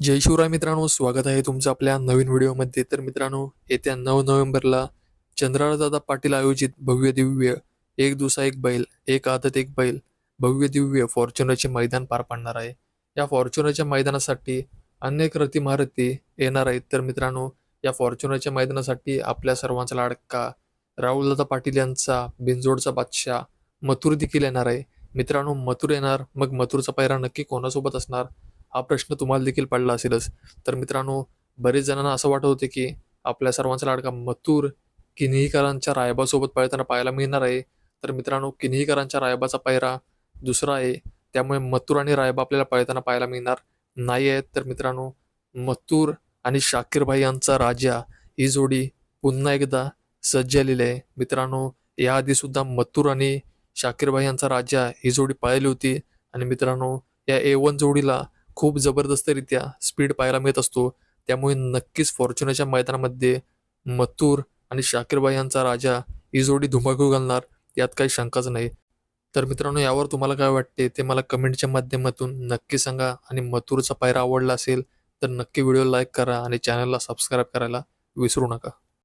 जय शिवराय मित्रांनो स्वागत आहे तुमचं आपल्या नवीन व्हिडिओमध्ये. तर मित्रांनो येत्या नऊ नोव्हेंबरला चंद्राळदादा पाटील आयोजित भव्य दिव्य एक दुसा एक बैल एक आदत एक बैल भव्य दिव्य फॉर्च्युनरचे मैदान पार पाडणार आहे. या फॉर्च्युनरच्या मैदानासाठी अनेक रथी महारथी येणार आहेत. तर मित्रांनो या फॉर्च्युनरच्या मैदानासाठी आपल्या सर्वांचा लाडका राहुलदादा पाटील यांचा बिंजोडचा बादशाह मथुर देखील येणार आहे. मित्रांनो मथुर येणार मग मथुरचा पायरा नक्की कोणासोबत असणार? हा प्रश्न तुम्हाला देखील पडला असेलच. तर मित्रांनो बरेच जणांना असं वाटत होते की आपल्या सर्वांचा लाडका मथुर किन्हीकरांच्या रायबासोबत पळताना पाहायला मिळणार आहे. तर मित्रांनो किन्हीकरांच्या रायबाचा पायरा दुसरा आहे. त्यामुळे मथुर आणि रायबा आपल्याला पळताना पाहायला मिळणार नाही आहेत. तर मित्रांनो मथुर आणि शाकीरभाई यांचा राजा ही जोडी पुन्हा एकदा सज्ज आलेली आहे. मित्रांनो याआधी सुद्धा मथुर आणि शाकीरभाई यांचा राजा ही जोडी पाहिली होती. आणि मित्रांनो या ए वन जोडीला खूप जबरदस्तरित्या स्पीड पाहायला मिळत असतो. त्यामुळे नक्कीच फॉर्च्युनरच्या मैदानामध्ये मथुर आणि शाकीरबाई यांचा राजा ही जोडी धुमाकूळ घालणार यात काही शंकाच नाही. तर मित्रांनो यावर तुम्हाला काय वाटते ते मला कमेंटच्या माध्यमातून नक्की सांगा आणि मथुरचा पायरा आवडला असेल तर नक्की व्हिडिओ लाईक करा आणि चॅनलला सबस्क्राईब करायला विसरू नका.